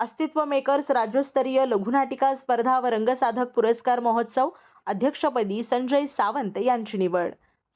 अस्तित्व मेकर्स राज्यस्तरीय लघुनाटिका स्पर्धा व रंगसाधक पुरस्कार महोत्सव अध्यक्षपदी संजय सावंत यांची निवड.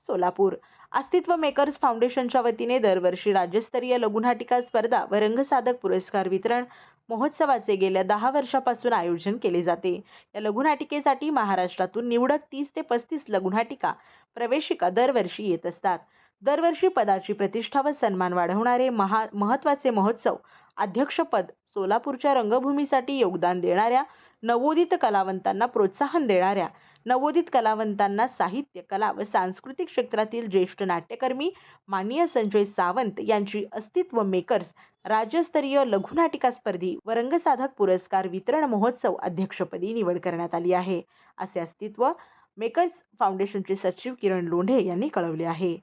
सोलापूर. अस्तित्व मेकर्स फाउंडेशनच्या वतीने दरवर्षी राज्यस्तरीय लघुनाटिका स्पर्धा व रंगसाधक पुरस्कार वितरण महोत्सवाचे गेल्या दहा वर्षापासून आयोजन केले जाते. या लघुनाटिकेसाठी महाराष्ट्रातून निवडक तीस ते पस्तीस लघुनाटिका प्रवेशिका दरवर्षी येत असतात. दरवर्षी पदाची प्रतिष्ठा व सन्मान वाढवणारे महा महत्त्वाचे महोत्सव अध्यक्षपद सोलापूरच्या रंगभूमीसाठी योगदान देणाऱ्या नवोदित कलावंतांना प्रोत्साहन देणाऱ्या नवोदित कलावंतांना साहित्य कला व सांस्कृतिक क्षेत्रातील ज्येष्ठ नाट्यकर्मी माननीय संजय सावंत यांची अस्तित्व मेकर्स राज्यस्तरीय लघुनाटिका स्पर्धी व रंगसाधक पुरस्कार वितरण महोत्सव अध्यक्षपदी निवड करण्यात आली आहे. असे अस्तित्व मेकर्स फाउंडेशनचे सचिव किरण लोंढे यांनी कळवले आहे.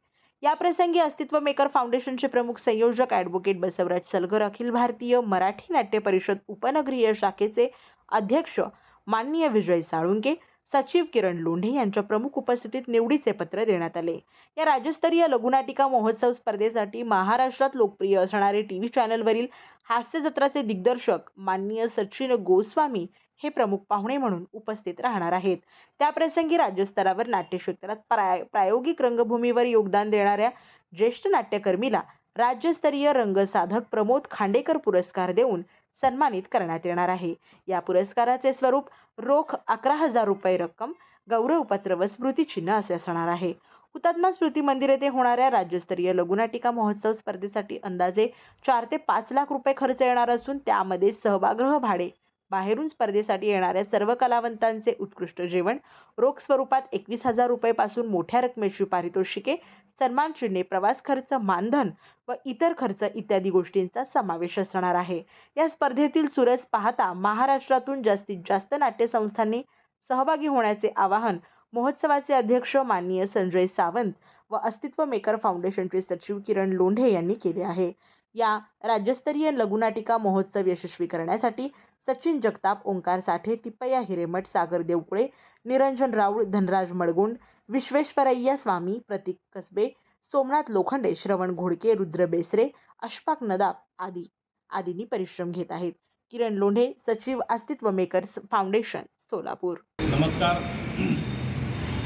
याप्रसंगी अस्तित्व मेकर फाउंडेशनचे प्रमुख संयोजक ॲडव्होकेट बसवराज सलगर अखिल भारतीय मराठी नाट्य परिषद उपनगरीय शाखेचे अध्यक्ष माननीय विजय साळुंके सचिव किरण लोंढे यांच्या प्रमुख उपस्थितीत निवडीचे पत्र देण्यात आले. या राज्यस्तरीय लघुनाटिका महोत्सव स्पर्धेसाठी महाराष्ट्रात लोकप्रिय असणारे टी व्ही चॅनलवरील हास्य जत्राचे दिग्दर्शक माननीय सचिन गोस्वामी हे प्रमुख पाहुणे म्हणून उपस्थित राहणार आहेत. त्याप्रसंगी राज्यस्तरावर नाट्यक्षेत्रात प्राय प्रायोगिक रंगभूमीवर योगदान देणाऱ्या ज्येष्ठ नाट्यकर्मीला राज्यस्तरीय रंगसाधक प्रमोद खांडेकर पुरस्कार देऊन सन्मानित करण्यात येणार आहे. या पुरस्काराचे स्वरूप रोख अकरा हजार रुपये रक्कम गौरवपत्र व स्मृतिचिन्ह असे असणार आहे. हुतात्मा स्मृती मंदिर येथे होणाऱ्या राज्यस्तरीय लघुनाटिका महोत्सव स्पर्धेसाठी अंदाजे चार ते पाच लाख रुपये खर्च येणार असून त्यामध्ये सहभागृह भाडे बाहेरून स्पर्धेसाठी येणाऱ्या सर्व कलावंतांचे उत्कृष्ट जेवण रोख स्वरूपात एकवीस हजार रुपयेपासून मोठ्या रकमेची पारितोषिके सन्मानचिन्हे प्रवास खर्च मानधन व इतर खर्च इत्यादी गोष्टींचा समावेश असणार आहे. या स्पर्धेतील चुरस पाहता महाराष्ट्रातून जास्तीत जास्त नाट्यसंस्थांनी सहभागी होण्याचे आवाहन महोत्सवाचे अध्यक्ष माननीय संजय सावंत व अस्तित्व मेकर फाउंडेशनचे सचिव किरण लोंढे यांनी केले आहे. या राज्यस्तरीय लघुनाटिका महोत्सव यशस्वी करण्यासाठी सचिन जगताप ओंकार साठे तिप्पय्या हिरेमठ सागर देवकुळे निरंजन राऊळ धनराज मडगुंड विश्वेश्वरय्या स्वामी प्रतीक कसबे सोमनाथ लोखंडे श्रवण घोडके रुद्र बेसरे अशफाक नदाब आदी आदींनी परिश्रम घेत आहेत. किरण लोंढे सचिव अस्तित्व मेकर्स फाउंडेशन सोलापूर. नमस्कार.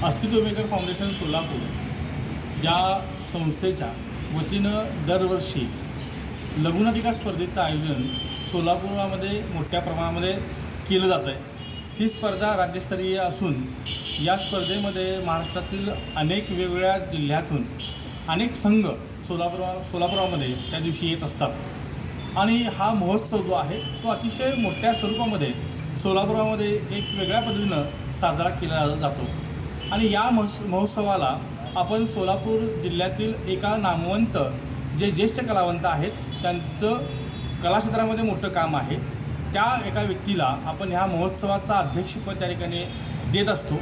अस्तित्व मेकर फाउंडेशन सोलापूर. या संस्थेच्या वतीनं दरवर्षी लघुनाटिका स्पर्धेचं आयोजन सोलापुरामध्ये मोठ्या प्रमाणामध्ये केलं जातं आहे ही स्पर्धा राज्यस्तरीय असून या स्पर्धेमध्ये महाराष्ट्रातील अनेक वेगवेगळ्या जिल्ह्यातून अनेक संघ सोलापुरा सोलापुरामध्ये त्या दिवशी येत असतात. आणि हा महोत्सव जो आहे तो अतिशय मोठ्या स्वरूपामध्ये सोलापुरामध्ये एक वेगळ्या पद्धतीनं साजरा केला जातो. आणि या महोत्स महोत्सवाला आपण सोलापूर जिल्ह्यातील एका नामवंत जे ज्येष्ठ कलावंत आहेत त्यांचं कलाक्षेत्रामध्ये मोठं काम आहे. त्या एका व्यक्तीला आपण ह्या महोत्सवाचा अध्यक्षपद त्या ठिकाणी देत असतो.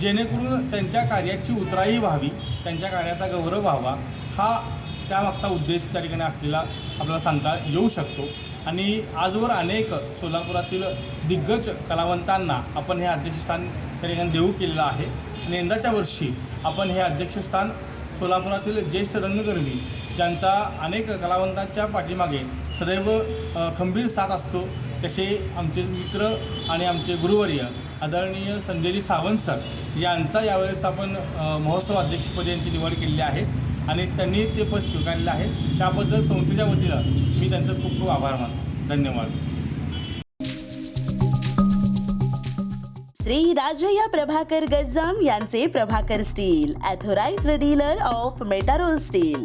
जेणेकरून त्यांच्या कार्याची उतराई व्हावी त्यांच्या कार्याचा गौरव व्हावा हा त्यामागचा उद्देश त्या ठिकाणी असलेला आपल्याला सांगता येऊ शकतो. आणि आजवर अनेक सोलापुरातील दिग्गज कलावंतांना आपण हे अध्यक्षस्थान त्या ठिकाणी देऊ केलेलं आहे. आणि यंदाच्या वर्षी आपण हे अध्यक्षस्थान सोलापुरातील ज्येष्ठ रंगकर्मी ज्यांचा अनेक कलावंतांच्या पाठीमागे सदैव खंबीर साथ असतो तसे आमचे मित्र आणि आमचे गुरुवर्य आदरणीय संजयजी सावंत सर यांचा यावेळेस आपण महोत्सव अध्यक्षपदी यांची निवड केलेली आहे आणि त्यांनी ते पद स्वीकारलेलं आहे. त्याबद्दल संस्थेच्या वतीनं मी त्यांचं खूप खूप आभार मानतो. धन्यवाद. श्री राजया प्रभाकर गज्जाम यांचे Prabhakar steel authorized dealer of Metarol steel.